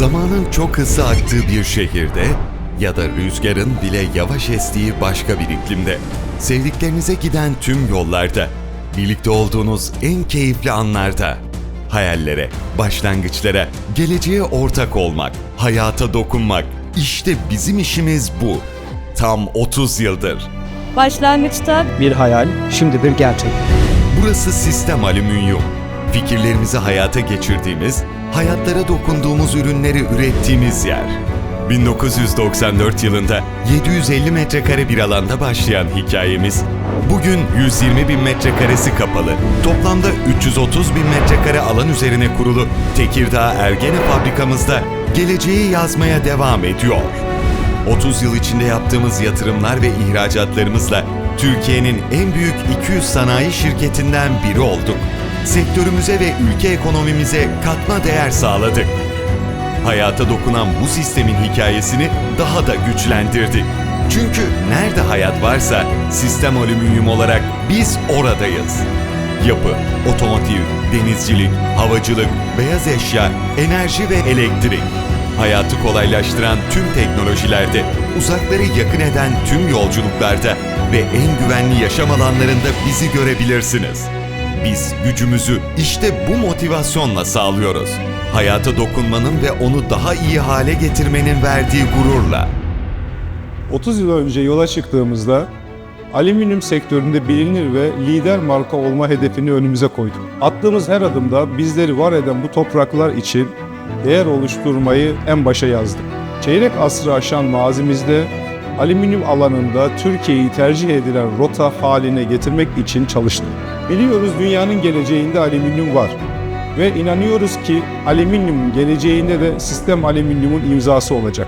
Zamanın çok hızlı aktığı bir şehirde ya da rüzgarın bile yavaş estiği başka bir iklimde. Sevdiklerinize giden tüm yollarda, birlikte olduğunuz en keyifli anlarda, hayallere, başlangıçlara, geleceğe ortak olmak, hayata dokunmak. İşte bizim işimiz bu. Tam 30 yıldır. Başlangıçta Bir hayal, şimdi bir gerçek. Burası Sistem Alüminyum. Fikirlerimizi hayata geçirdiğimiz, hayatlara dokunduğumuz ürünleri ürettiğimiz yer. 1994 yılında 750 metrekare bir alanda başlayan hikayemiz, bugün 120 bin metrekaresi kapalı, toplamda 330 bin metrekare alan üzerine kurulu Tekirdağ Ergene fabrikamızda geleceği yazmaya devam ediyor. 30 yıl içinde yaptığımız yatırımlar ve ihracatlarımızla Türkiye'nin en büyük 200 sanayi şirketinden biri olduk. Sektörümüze ve ülke ekonomimize katma değer sağladık. Hayata dokunan bu sistemin hikayesini daha da güçlendirdik. Çünkü nerede hayat varsa sistem alüminyum olarak biz oradayız. Yapı, otomotiv, denizcilik, havacılık, beyaz eşya, enerji ve elektrik. Hayatı kolaylaştıran tüm teknolojilerde, uzakları yakın eden tüm yolculuklarda ve en güvenli yaşam alanlarında bizi görebilirsiniz. Biz gücümüzü işte bu motivasyonla sağlıyoruz. Hayata dokunmanın ve onu daha iyi hale getirmenin verdiği gururla. 30 yıl önce yola çıktığımızda alüminyum sektöründe bilinir ve lider marka olma hedefini önümüze koyduk. Attığımız her adımda bizleri var eden bu topraklar için değer oluşturmayı en başa yazdık. Çeyrek asrı aşan mazimizde alüminyum alanında Türkiye'yi tercih edilen rota haline getirmek için çalıştık. Biliyoruz dünyanın geleceğinde alüminyum var ve inanıyoruz ki alüminyumun geleceğinde de sistem alüminyumun imzası olacak.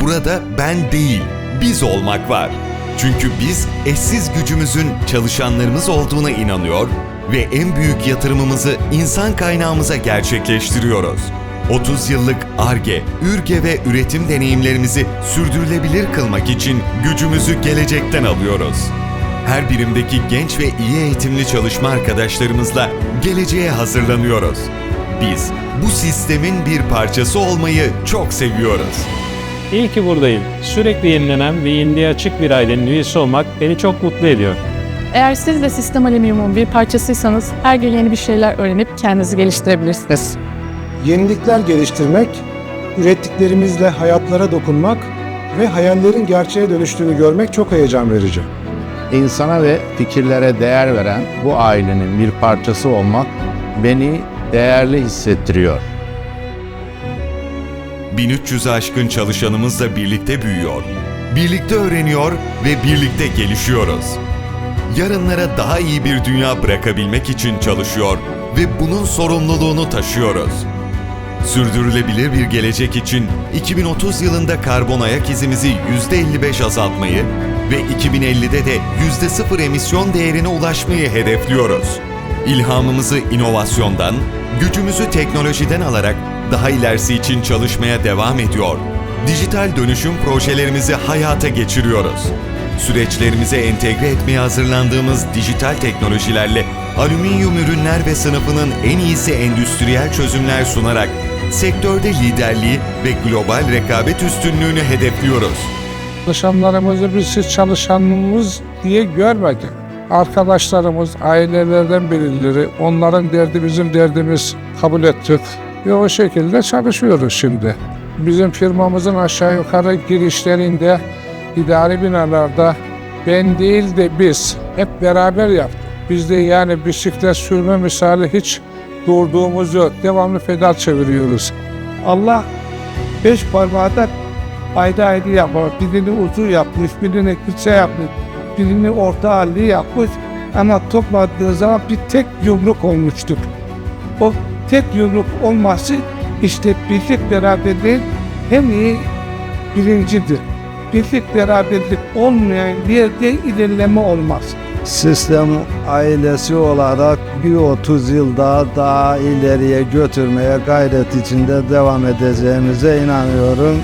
Burada ben değil, biz olmak var. Çünkü biz eşsiz gücümüzün çalışanlarımız olduğuna inanıyor ve en büyük yatırımımızı insan kaynağımıza gerçekleştiriyoruz. 30 yıllık ARGE, ÜRGE ve üretim deneyimlerimizi sürdürülebilir kılmak için gücümüzü gelecekten alıyoruz. Her birimdeki genç ve iyi eğitimli çalışma arkadaşlarımızla geleceğe hazırlanıyoruz. Biz bu sistemin bir parçası olmayı çok seviyoruz. İyi ki buradayım. Sürekli yenilenen ve yeniliğe açık bir ailenin üyesi olmak beni çok mutlu ediyor. eğer siz de sistem alüminyumun bir parçasıysanız her gün yeni bir şeyler öğrenip kendinizi geliştirebilirsiniz. Yenilikler geliştirmek, ürettiklerimizle hayatlara dokunmak ve hayallerin gerçeğe dönüştüğünü görmek çok heyecan verici. İnsana ve fikirlere değer veren bu ailenin bir parçası olmak beni değerli hissettiriyor. 1300'ü aşkın çalışanımızla birlikte büyüyor, birlikte öğreniyor ve birlikte gelişiyoruz. Yarınlara daha iyi bir dünya bırakabilmek için çalışıyor ve bunun sorumluluğunu taşıyoruz. Sürdürülebilir bir gelecek için 2030 yılında karbon ayak izimizi %55 azaltmayı ve 2050'de de %0 emisyon değerine ulaşmayı hedefliyoruz. İlhamımızı inovasyondan, gücümüzü teknolojiden alarak daha ilerisi için çalışmaya devam ediyor. Dijital dönüşüm projelerimizi hayata geçiriyoruz. Süreçlerimize entegre etmeye hazırlandığımız dijital teknolojilerle alüminyum ürünler ve sınıfının en iyisi endüstriyel çözümler sunarak sektörde liderliği ve global rekabet üstünlüğünü hedefliyoruz. Çalışanlarımızı biz hiç çalışanımız diye görmedik. Arkadaşlarımız, ailelerden birileri, onların derdi bizim derdimiz kabul ettik. Ve o şekilde çalışıyoruz şimdi. Bizim firmamızın aşağı yukarı girişlerinde, idari binalarda ben değil de biz hep beraber yaptık. Biz de yani bisiklet sürme misali hiç durduğumuz yok. Devamlı pedal çeviriyoruz. Allah beş parmağı da ayrı ayrı yapmış. Birini uzun yapmış, birini kısa yapmış, birini orta halli yapmış. Ama topladığı zaman bir tek yumruk olmuştur. O tek yumruk olması işte birlik beraberliğin en iyi birincidir. Birlik beraberlik olmayan yerde ilerleme olmaz. Sistem ailesi olarak bir 30 yıl daha daha ileriye götürmeye gayret içinde devam edeceğimize inanıyorum.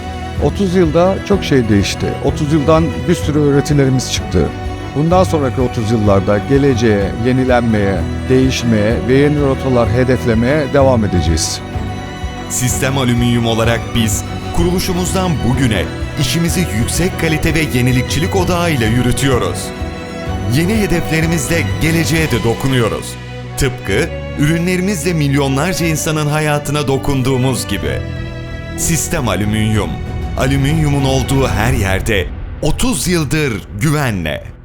30 yılda çok şey değişti. 30 yıldan bir sürü öğretilerimiz çıktı. Bundan sonraki 30 yıllarda geleceğe, yenilenmeye, değişmeye ve yeni rotalar hedeflemeye devam edeceğiz. Sistem Alüminyum olarak biz kuruluşumuzdan bugüne işimizi yüksek kalite ve yenilikçilik odağıyla yürütüyoruz. Yeni hedeflerimizle geleceğe de dokunuyoruz. Tıpkı ürünlerimizle milyonlarca insanın hayatına dokunduğumuz gibi. Sistem Alüminyum, alüminyumun olduğu her yerde 30 yıldır güvenle.